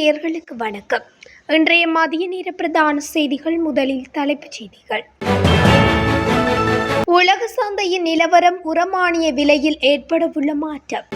நேர்களுக்கு வணக்கம். இன்றைய மதிய நேர பிரதான செய்திகள் முதலில் தலைப்புச் செய்திகள். உலக சந்தையின் நிலவரம் உரமானிய விலையில் ஏற்படவுள்ள மாற்றம்.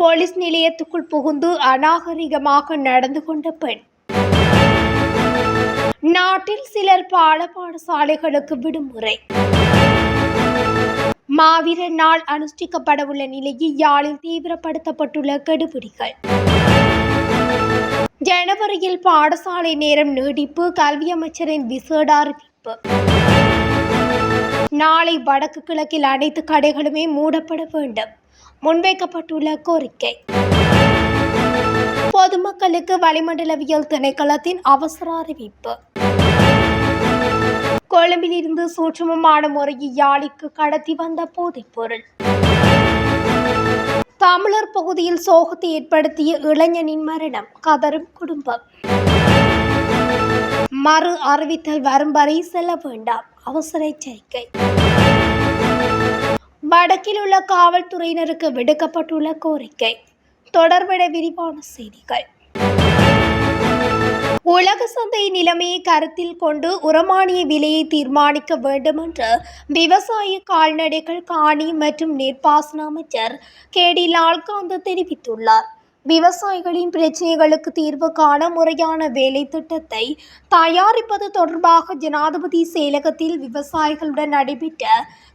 போலீஸ் நிலையத்துக்குள் புகுந்து அநாகரிகமாக நடந்து கொண்ட பெண். நாட்டில் சிலர் பாட பாடசாலைகளுக்கு விடுமுறை. மாவீரர் நாள் அனுஷ்டிக்கப்படவுள்ள நிலையில் யாழில் தீவிரப்படுத்தப்பட்டுள்ள கெடுபிடிகள். ஜனவரியில் பாடசாலை நேரம் நீடிப்பு கல்வி அமைச்சரின் விசேட அறிவிப்பு. நாளை வடக்கு கிழக்கில் அனைத்து கடைகளுமே மூடப்பட வேண்டும். முன்வைக்கப்பட்டுள்ள கோரிக்கை. பொதுமக்களுக்கு வளிமண்டலவியல் திணைக்களத்தின் அவசர அறிவிப்பு. கொழும்பிலிருந்து சூட்சமமான முறையில் யாழிக்கு கடத்தி வந்த போதைப்பொருள் தமிழர் பகுதியில் சோகத்தை ஏற்படுத்திய இளைஞனின் மரணம் கதரும் குடும்பம். மறு அறிவித்தல் வரும் வரை செல்ல வேண்டாம் அவசர எச்சரிக்கை. வடக்கில் உள்ள காவல்துறையினருக்கு விடுக்கப்பட்டுள்ள கோரிக்கை. தொடர்பட விரிவான செய்திகள். உலக சந்தை நிலைமையை கருத்தில் கொண்டு உரமானிய விலையை தீர்மானிக்க வேண்டும் என்று விவசாய கால்நடைகள் காணி மற்றும் நீர்ப்பாசன அமைச்சர் கே. டி. லால்காந்த் தெரிவித்துள்ளார். விவசாயிகளின் பிரச்சினைகளுக்கு தீர்வு காண முறையான வேலை திட்டத்தை தயாரிப்பது தொடர்பாக ஜனாதிபதி செயலகத்தில் விவசாயிகளுடன் நடைபெற்ற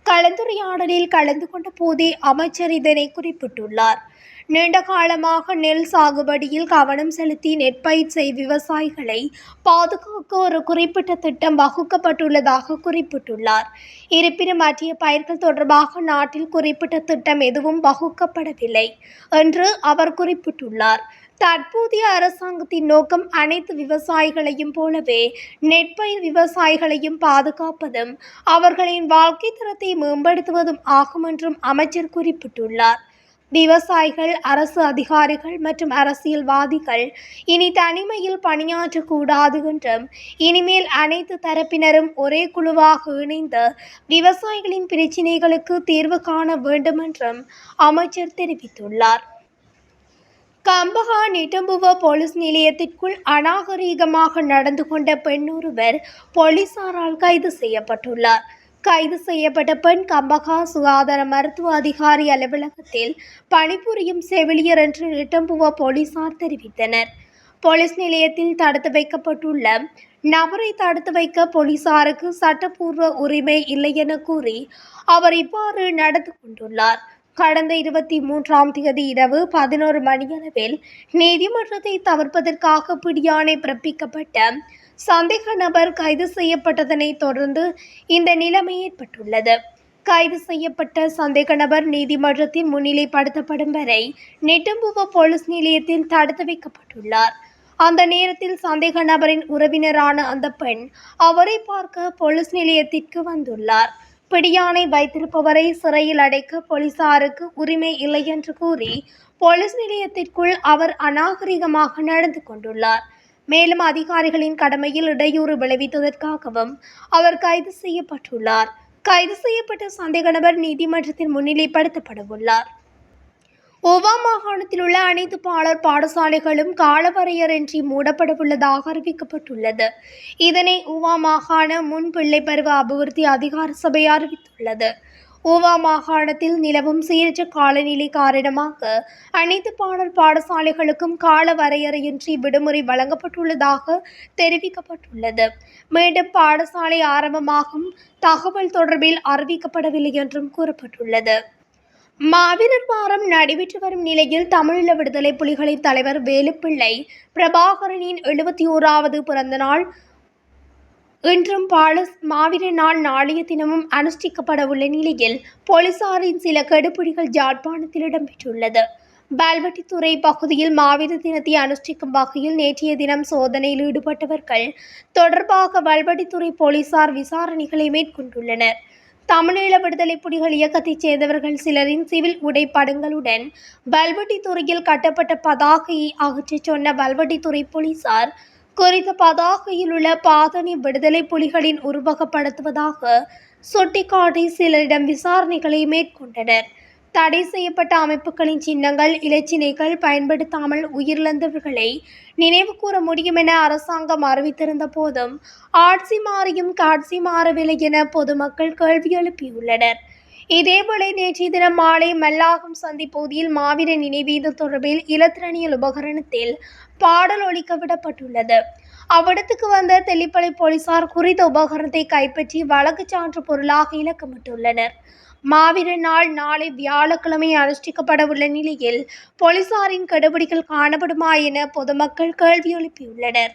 கலந்துரையாடலில் கலந்து கொண்ட போதே அமைச்சர் இதனை குறிப்பிட்டுள்ளார். நீண்ட காலமாக நெல் சாகுபடியில் கவனம் செலுத்தி நெற்பயிர் செய் விவசாயிகளை பாதுகாக்க ஒரு குறிப்பிட்ட திட்டம் வகுக்கப்பட்டுள்ளதாக குறிப்பிட்டுள்ளார். இருப்பினும் மற்றிய பயிர்கள் தொடர்பாக நாட்டில் குறிப்பிட்ட திட்டம் எதுவும் வகுக்கப்படவில்லை என்று அவர் குறிப்பிட்டுள்ளார். தற்போதைய அரசாங்கத்தின் நோக்கம் அனைத்து விவசாயிகளையும் போலவே நெற்பயிர் விவசாயிகளையும் பாதுகாப்பதும் அவர்களின் வாழ்க்கை தரத்தை மேம்படுத்துவதும் ஆகும் என்றும் அமைச்சர் குறிப்பிட்டுள்ளார். விவசாயிகள் அரசு அதிகாரிகள் மற்றும் அரசியல்வாதிகள் இனி தனிமையில் பணியாற்றக்கூடாது என்றும் இனிமேல் அனைத்து தரப்பினரும் ஒரே குழுவாக இணைந்து விவசாயிகளின் பிரச்சினைகளுக்கு தீர்வு காண வேண்டும் என்றும் அமைச்சர் தெரிவித்துள்ளார். கம்பகா நிட்டம்புவ போலீஸ் நிலையத்திற்குள் அநாகரீகமாக நடந்து கொண்ட பெண் ஒருவர் போலீசாரால் கைது செய்யப்பட்டுள்ளார். கைது செய்யப்பட்ட பெண் கம்பகா சுகாதார மருத்துவ அதிகாரி அலுவலகத்தில் பணிபுரியும் செவிலியர் என்று நிட்டம்புவ போலீசார் தெரிவித்தனர். போலீஸ் நிலையத்தில் தடுத்து வைக்கப்பட்டுள்ள நபரை தடுத்து வைக்க போலீசாருக்கு சட்டப்பூர்வ உரிமை இல்லை என கூறி அவர் இவ்வாறு நடந்து கொண்டுள்ளார். கடந்த இருபத்தி மூன்றாம் தேதி இரவு பதினோரு மணியளவில் நீதிமன்றத்தை தவிர்ப்பதற்காக பிடியாணை பிறப்பிக்கப்பட்ட சந்தேக நபர் கைது செய்யப்பட்டதனை தொடர்ந்து இந்த நிலைமை ஏற்பட்டுள்ளது. கைது செய்யப்பட்ட சந்தேக நபர் நீதிமன்றத்தில் முன்னிலைப்படுத்தப்படும் வரை நெட்டும்புவ போலீஸ் நிலையத்தில் தடுத்து வைக்கப்பட்டுள்ளார். அந்த நேரத்தில் சந்தேக நபரின் உறவினரான அந்த பெண் அவரை பார்க்க போலீஸ் நிலையத்திற்கு வந்துள்ளார். பிடியானை வைத்திருப்பவரை சிறையில் அடைக்க போலீசாருக்கு உரிமை இல்லை என்று கூறி போலீஸ் நிலையத்திற்குள் அவர் அநாகரிகமாக நடந்து கொண்டுள்ளார். மேலும் அதிகாரிகளின் கடமையில் இடையூறு விளைவித்ததற்காகவும் அவர் கைது செய்யப்பட்டுள்ளார். கைது செய்யப்பட்ட சந்தேக நபர் நீதிமன்றத்தில் முன்னிலைப்படுத்தப்படவுள்ளார். ஓவா மாகாணத்தில் உள்ள அனைத்து பாலர் பாடசாலைகளும் காலவரையறையின்றி மூடப்படவுள்ளதாக அறிவிக்கப்பட்டுள்ளது. இதனை ஓவா மாகாண முன் பிள்ளை பருவ அபிவிருத்தி அதிகார சபை அறிவித்துள்ளது. ஓவா மாகாணத்தில் நிலவும் சீரற்ற காலநிலை காரணமாக அனைத்து பாடல் பாடசாலைகளுக்கும் கால வரையறையின்றி விடுமுறை வழங்கப்பட்டுள்ளதாக தெரிவிக்கப்பட்டுள்ளது. மீண்டும் பாடசாலை ஆரம்பமாகும். தகவல் தொடர்பில் அறிவிக்கப்படவில்லை என்றும் கூறப்பட்டுள்ளது. மாவீரர் வாரம் நடைபெற்று வரும் நிலையில் தமிழீழ விடுதலை புலிகளின் தலைவர் வேலுப்பிள்ளை பிரபாகரனின் எழுபத்தி ஓராவது பிறந்த நாள் இன்றும் பாலஸ் மாவீர நாள் நாளைய தினமும் அனுஷ்டிக்கப்படவுள்ள நிலையில் போலீசாரின் சில கெடுபிடிகள் யாழ்ப்பாணத்தில் இடம்பெற்றுள்ளது. பால்வட்டித்துறை பகுதியில் மாவீர தினத்தை அனுஷ்டிக்கும் வகையில் நேற்றைய தினம் சோதனையில் ஈடுபட்டவர்கள் தொடர்பாக வல்வட்டித்துறை போலீசார் விசாரணைகளை மேற்கொண்டுள்ளனர். தமிழீழ விடுதலை புலிகள் இயக்கத்தைச் சேர்ந்தவர்கள் சிலரின் சிவில் உடைப்படங்களுடன் வல்வட்டித்துறையில் கட்டப்பட்ட பதாகையை அகற்றச் சொன்ன வல்வட்டித்துறை போலீசார் குறித்த பதாகையில் உள்ள பாதணி விடுதலை புலிகளின் உருவகப்படுத்துவதாக சுட்டிக்காட்டி சிலரிடம் விசாரணைகளை மேற்கொண்டனர். தடை செய்யப்பட்ட அமைப்புகளின் சின்னங்கள் இலச்சினைகள் பயன்படுத்தாமல் உயிரிழந்தவர்களை நினைவு கூற முடியும் என அரசாங்கம் அறிவித்திருந்த போதும் ஆட்சி மாறியும் காட்சி மாறவில்லை என பொதுமக்கள் கேள்வி எழுப்பியுள்ளனர். இதேபோல நேற்றைய தினம் மாலை மல்லாகம் சந்தி பகுதியில் மாவீர நினைவீத தொடர்பில் இலத்திரனியல் உபகரணத்தில் பாடல் ஒலிக்க விடப்பட்டுள்ளது. அவ்விடத்துக்கு வந்த தெல்லிப்பளை போலீசார் குறித்த உபகரணத்தை கைப்பற்றி வழக்கு சான்று பொருளாக இலக்கமிட்டுள்ளனர் மாவீர நாள் நாளை வியாழக்கிழமை அனுஷ்டிக்கப்படவுள்ள நிலையில் போலீசாரின் கெடுபிடிகள் காணப்படுமா என பொதுமக்கள் கேள்வி எழுப்பியுள்ளனர்.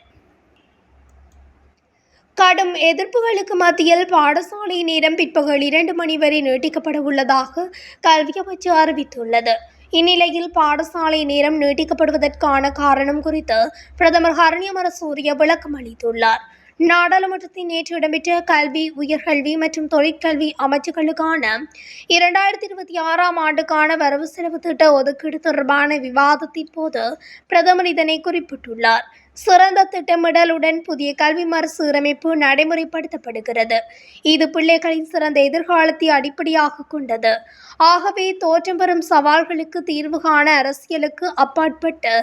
கடும் எதிர்ப்புகளுக்கு மத்தியில் பாடசாலை நேரம் பிற்பகல் இரண்டு மணி வரை நீட்டிக்கப்பட உள்ளதாக கல்வி அமைச்சு அறிவித்துள்ளது. இந்நிலையில் பாடசாலை நேரம் நீட்டிக்கப்படுவதற்கான காரணம் குறித்து பிரதமர் ஹரணியமர சூரிய விளக்கம் அளித்துள்ளார். நாடாளுமன்றத்தில் நேற்று இடம்பெற்ற கல்வி உயர்கல்வி மற்றும் தொழிற்கல்வி அமைச்சுகளுக்கான இரண்டாயிரத்தி இருபத்தி ஆறாம் ஆண்டுக்கான வரவு செலவு திட்ட ஒதுக்கீடு தொடர்பான விவாதத்தின் போது பிரதமர் இதனை குறிப்பிட்டுள்ளார். சிறந்த திட்டமிடலுடன் புதிய கல்வி மறுசீரமைப்பு நடைமுறைப்படுத்தப்படுகிறது. இது பிள்ளைகளின் சிறந்த எதிர்காலத்தை அடிப்படையாக கொண்டது. ஆகவே தோற்றம் பெறும் சவால்களுக்கு தீர்வு காண அரசியலுக்கு அப்பாற்பட்டு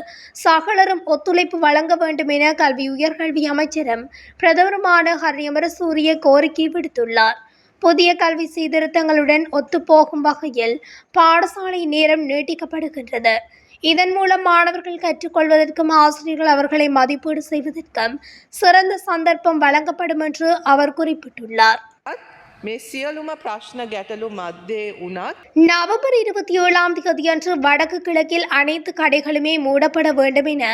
சகலரும் ஒத்துழைப்பு வழங்க வேண்டும் என கல்வி உயர்கல்வி அமைச்சரும் பிரதமருமான ஹரியமர சூரிய கோரிக்கை விடுத்துள்ளார். புதிய கல்வி சீர்திருத்தங்களுடன் ஒத்துப்போகும் வகையில் பாடசாலை நேரம் நீட்டிக்கப்படுகின்றது. இதன் மூலம் மாணவர்கள் கற்றுக்கொள்வதற்கும் ஆசிரியர்கள் அவர்களை மதிப்பீடு செய்வதற்கும் சிறந்த சந்தர்ப்பம் வழங்கப்படும் என்று அவர் குறிப்பிட்டுள்ளார். මේ සියලුම ප්‍රශ්න ගැටලු මධ්‍යේ වුණත් நவம்பர் இருபத்தி ஏழாம் தேதியன்று வடக்கு கிழக்கில் அனைத்து கடைகளுமே மூடப்பட வேண்டும் என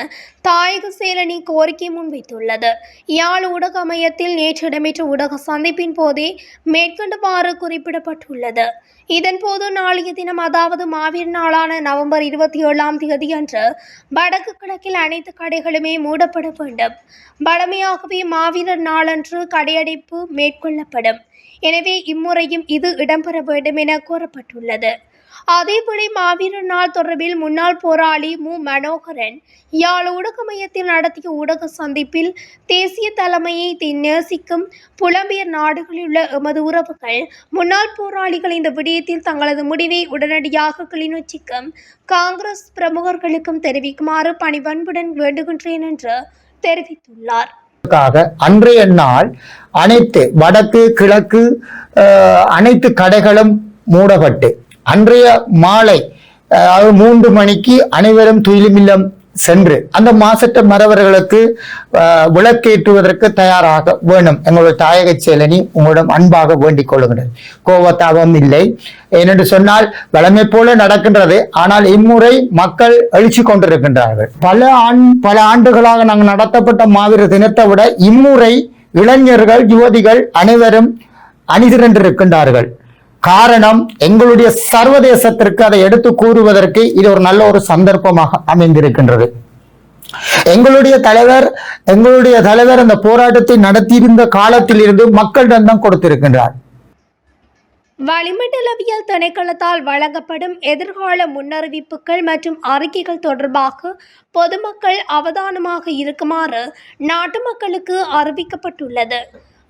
தாயக சேலனி கோரிக்கை முன்வைத்துள்ளது யாழ் ஊடக மையத்தில் நேற்று இடம்பெற்ற ஊடக சந்திப்பின் போதே மேற்கண்டவாறு குறிப்பிடப்பட்டுள்ளது இதன்போது நாளைய தினம் அதாவது மாவீர் நாளான நவம்பர் இருபத்தி ஏழாம் தேதி அன்று வடக்கு கிழக்கில் அனைத்து கடைகளுமே மூடப்பட வேண்டும் வழமையாகவே மாவீரர் நாளன்று கடையடைப்பு மேற்கொள்ளப்படும் எனவே இம்முறையும் இது இடம்பெற வேண்டும் என கூறப்பட்டுள்ளது. அதேபடி மாவீரர் நாள் தொடர்பில் முன்னாள் போராளி மு. மனோகரன் யாழ் ஊடக மையத்தில் நடத்திய ஊடக சந்திப்பில் தேசிய தலைமையை நேசிக்கும் புலம்பெயர் நாடுகளில் உள்ள எமது உறவுகள் முன்னாள் போராளிகள் இந்த விடயத்தில் தங்களது முடிவை உடனடியாக கிளிநொச்சிக்கும். காங்கிரஸ் பிரமுகர்களுக்கும் தெரிவிக்குமாறு பணிவன்புடன் வேண்டுகின்றேன் என்று தெரிவித்துள்ளார். அன்றைய நாள் அனைத்து வடக்கு கிழக்கு அனைத்து கடைகளும் மூடப்பட்டு அன்றைய மாலை அதாவது மூன்று மணிக்கு அனைவரும் துயிலுமில்லம் சென்று அந்த மாசற்ற மறவர்களுக்கு விளக்கேற்றுவதற்கு தயாராக வேணும். எங்களுடைய தாயக செயலனி உங்களிடம் அன்பாக வேண்டிக் கொள்ளுகிறது கோபத்தாபம் இல்லை. ஏனென்று சொன்னால் வளமை போல நடக்கின்றது. ஆனால் இம்முறை மக்கள் எழுச்சி கொண்டிருக்கின்றார்கள். பல ஆண் பல ஆண்டுகளாக நாங்கள் நடத்தப்பட்ட மாவீர தினத்தை விட இம்முறை இளைஞர்கள் யுவதிகள் அனைவரும் அணிதிரண்டிருக்கின்றார்கள். காரணம் எங்களுடைய சர்வதேசத்திற்கு அதை எடுத்து கூறுவதற்கு இது ஒரு நல்ல ஒரு சந்தர்ப்பமாக அமைந்திருக்கின்றது. எங்களுடைய தலைவர் எங்களுடைய தலைவர் அந்த போராட்டத்தை நடத்தியிருந்த காலத்திலிருந்து மக்களிடம் கொடுத்திருக்கின்றார். வளிமண்டலவியல் திணைக்களத்தால் வழங்கப்படும் எதிர்கால முன்னறிவிப்புகள் மற்றும் அறிக்கைகள் தொடர்பாக பொதுமக்கள் அவதானமாக இருக்குமாறு நாட்டு மக்களுக்கு அறிவிக்கப்பட்டுள்ளது.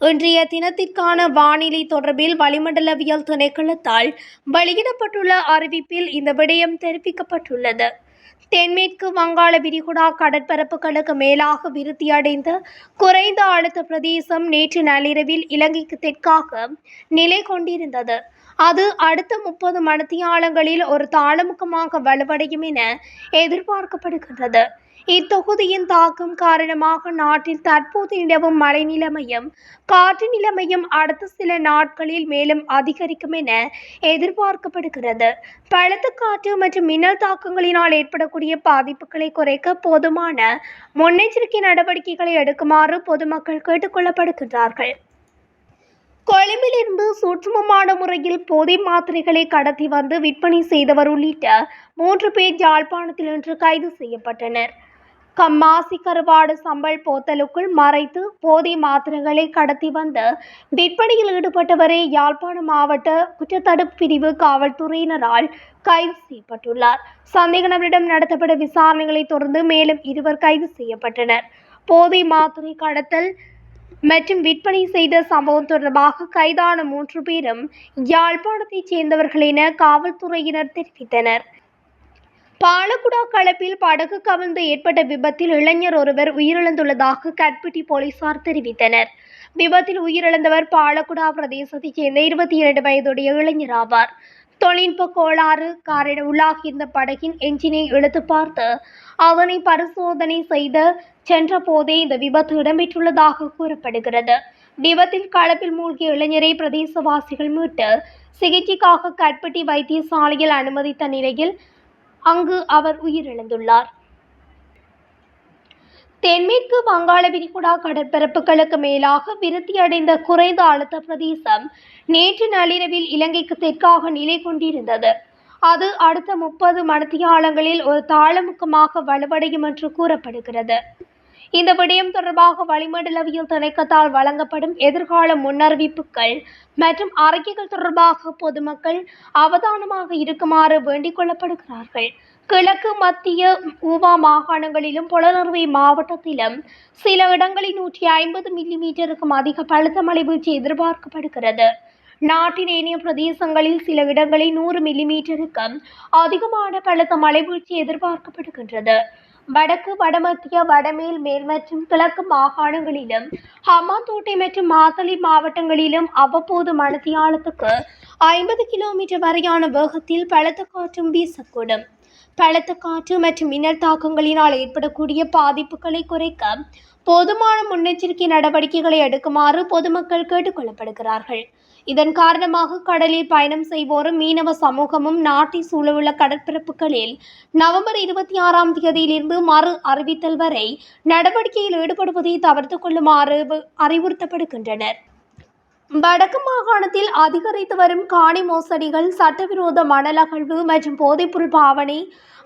இன்றைய தினத்திற்கான வானிலை தொடர்பில் வளிமண்டலவியல் திணைக்களத்தால் வெளியிடப்பட்டுள்ள அறிவிப்பில் இந்த விடயம் தெரிவிக்கப்பட்டுள்ளது. தென்மேற்கு வங்காள விரிகுடா கடற்பரப்புகளுக்கு மேலாக விருத்தியடைந்த குறைந்த அழுத்த பிரதேசம் நேற்று நள்ளிரவில் இலங்கைக்கு தெற்காக நிலை கொண்டிருந்தது. அது அடுத்த முப்பது மணித்தியாலங்களில் ஒரு தாளமுகமாக வலுவடையும் என எதிர்பார்க்கப்படுகின்றது. இத்தொகுதியின் தாக்கம் காரணமாக நாட்டில் தற்போது நிலவும் மழை நிலைமையும் காற்று நிலைமையும் அடுத்த சில நாட்களில் மேலும் அதிகரிக்கும் என எதிர்பார்க்கப்படுகிறது. பழுத்த காற்று மற்றும் மின்னல் தாக்கங்களினால் ஏற்படக்கூடிய பாதிப்புகளை குறைக்க போதுமான முன்னெச்சரிக்கை நடவடிக்கைகளை எடுக்குமாறு பொதுமக்கள் கேட்டுக்கொள்ளப்படுகின்றார்கள். கொழும்பிலிருந்து சூட்சுமமான முறையில் போதை மாத்திரைகளை கடத்தி வந்து விற்பனை செய்தவர் உள்ளிட்ட மூன்று பேர் யாழ்ப்பாணத்தில் இன்று கைது செய்யப்பட்டனர். கம்மாசி கருவாடு சம்பல் போத்தலுக்குள் மறைத்து போதை மாத்திரைகளை கடத்தி வந்த விற்பனையில் ஈடுபட்டவரே யாழ்ப்பாணம் மாவட்ட குற்றத்தடுப்பு பிரிவு காவல்துறையினரால் கைது செய்யப்பட்டுள்ளார். சந்தேக நபரிடம் நடத்தப்பட்ட விசாரணைகளை தொடர்ந்து மேலும் இருவர் கைது செய்யப்பட்டனர். போதை மாத்திரை கடத்தல் மற்றும் விற்பனை செய்த சம்பவம் தொடர்பாக கைதான மூன்று பேரும் யாழ்ப்பாணத்தைச் சேர்ந்தவர்கள் என காவல்துறையினர் தெரிவித்தனர். பாலக்குடா களப்பில் படகு கவிழ்ந்து ஏற்பட்ட விபத்தில் இளைஞர் ஒருவர் உயிரிழந்துள்ளதாக கட்பிட்டி போலீசார் தெரிவித்தனர். விபத்தில் உயிரிழந்தவர் பாலக்குடா பிரதேசத்தைச் சேர்ந்த இருபத்தி இரண்டு வயதுடைய இளைஞர் ஆவார். தொழில்நுட்ப கோளாறு காரண உள்ளாகியிருந்த படகின் என்ஜினை இழுத்து பார்த்து அவனை பரிசோதனை செய்த சென்ற போதே இந்த விபத்து இடம்பெற்றுள்ளதாக கூறப்படுகிறது. விபத்தில் களப்பில் மூழ்கிய இளைஞரை பிரதேசவாசிகள் மீட்டு சிகிச்சைக்காக கட்பட்டி வைத்தியசாலையில் அனுமதித்த நிலையில் அங்கு அவர் உயிரிழந்துள்ளார். தென்மேற்கு வங்காள விரிகுடா கடற்பரப்புகளுக்கு மேலாக விருத்தியடைந்த குறைந்த அழுத்த பிரதேசம் நேற்று நள்ளிரவில் இலங்கைக்கு தெற்காக நிலை கொண்டிருந்தது. அது அடுத்த முப்பது மணித்தியாலங்களில் ஒரு தாளமுக்கமாக வலுவடையும் என்று கூறப்படுகிறது. இந்த விடயம் தொடர்பாக வளிமண்டலவியல் திணைக்கத்தால் வழங்கப்படும் எதிர்கால முன்னறிவிப்புகள் மற்றும் அறிக்கைகள் தொடர்பாக பொதுமக்கள் அவதானமாக இருக்குமாறு வேண்டிக் கொள்ளப்படுகிறார்கள். கிழக்கு மத்திய ஊவா மாகாணங்களிலும் புலனறுவை மாவட்டத்திலும் சில இடங்களில் நூற்றி ஐம்பது மில்லி மீட்டருக்கும் அதிக பழுத்த மழை வீழ்ச்சி எதிர்பார்க்கப்படுகிறது. நாட்டின் ஏனைய பிரதேசங்களில் சில இடங்களில் நூறு மில்லி மீட்டருக்கும் அதிகமான பழுத்த மழை வீழ்ச்சி எதிர்பார்க்கப்படுகின்றது. வடக்கு வடமத்திய வடமேல் மேல் மற்றும் கிழக்கு மாகாணங்களிலும் ஹமாந்தோட்டை மற்றும் மாத்தளை மாவட்டங்களிலும் அவ்வப்போது மணத்தியாலத்துக்கு ஐம்பது கிலோமீட்டர் வரையான வேகத்தில் பலத்த காற்றும் வீசக்கூடும். பலத்த காற்று மற்றும் மின்னல் தாக்கங்களினால் ஏற்படக்கூடிய பாதிப்புகளை குறைக்க போதுமான முன்னெச்சரிக்கை நடவடிக்கைகளை எடுக்குமாறு பொதுமக்கள் கேட்டுக்கொள்ளப்படுகிறார்கள். இதன் காரணமாக கடலில் பயணம் செய்வோரும் மீனவ சமூகமும் நாட்டை சூழவுள்ள கடற்பரப்புகளில் நவம்பர் இருபத்தி ஆறாம் தேதியிலிருந்து மறு அறிவித்தல் வரை நடவடிக்கையில் ஈடுபடுவதை தவிர்த்து கொள்ளுமாறு அறிவுறுத்தப்படுகின்றனர். வடக்கு மாகாணத்தில் அதிகரித்து வரும் காணி மோசடிகள் சட்டவிரோத மணல் அகழ்வு மற்றும் போதைப்பொருள் பாவனை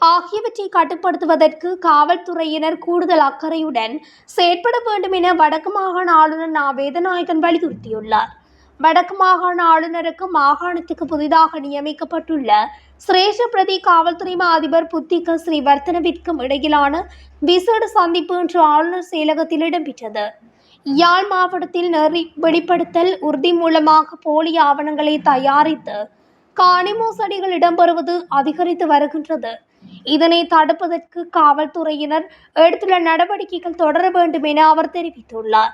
ஆகியவற்றை கட்டுப்படுத்துவதற்கு காவல்துறையினர் கூடுதல் அக்கறையுடன் செயற்பட வேண்டும் என வடக்கு மாகாண ஆளுநர் நா. வேதநாயகன் வலியுறுத்தியுள்ளார். வடக்கு மாகாண ஆளுநருக்கு மாகாணத்துக்கு புதிதாக நியமிக்கப்பட்டுள்ள சிரேஷ பிரதி காவல்துறை மா. அதிபர் புத்திக ஸ்ரீவர்த்தனவிற்கும் இடையிலான விசேட சந்திப்பு இன்று ஆளுநர் செயலகத்தில் இடம்பெற்றது. யாழ் மாவட்டத்தில் நெறி வெளிப்படுத்தல் உறுதி மூலமாக போலி ஆவணங்களை தயாரித்து காணி மோசடிகள் இடம்பெறுவது அதிகரித்து வருகின்றது. இதனை தடுப்பதற்கு காவல்துறையினர் எடுத்துள்ள நடவடிக்கைகள் தொடர வேண்டும் என அவர் தெரிவித்துள்ளார்.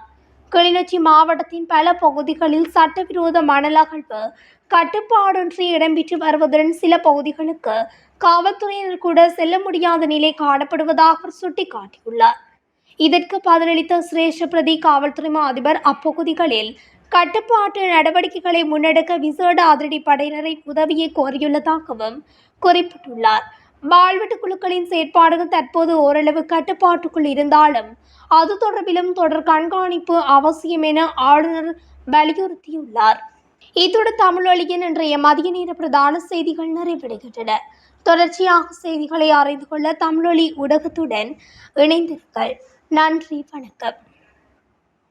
கிளிநொச்சி மாவட்டத்தின் பல பகுதிகளில் சட்டவிரோத மணல் அகழ்வு கட்டுப்பாடொன்றி இடம்பெற்று வருவதுடன் சில பகுதிகளுக்கு காவல்துறையினர் கூட செல்ல முடியாத நிலை காணப்படுவதாக அவர் சுட்டிக்காட்டியுள்ளார். இதற்கு பதிலளித்த சிரேஷ்ட பிரதி காவல்துறை மா அதிபர் அப்பகுதிகளில் கட்டுப்பாட்டு நடவடிக்கைகளை முன்னெடுக்க விசேட அதிரடி படையினரை உதவியை கோரியுள்ளதாகவும் குறிப்பிட்டுள்ளார். வாழ்வெட்டு குழுக்களின் செயற்பாடுகள் தற்போது ஓரளவு கட்டுப்பாட்டுக்குள் இருந்தாலும் அது தொடர்பிலும் தொடர் கண்காணிப்பு அவசியம் என ஆளுநர் வலியுறுத்தியுள்ளார். இத்துடன் தமிழ் வழியின் இன்றைய மதிய நேர பிரதான செய்திகள் நிறைவடைகின்றன. தொடர்ச்சியாக செய்திகளை அறிந்து கொள்ள தமிழொலி ஊடகத்துடன் இணைந்திருங்கள். நன்றி வணக்கம்.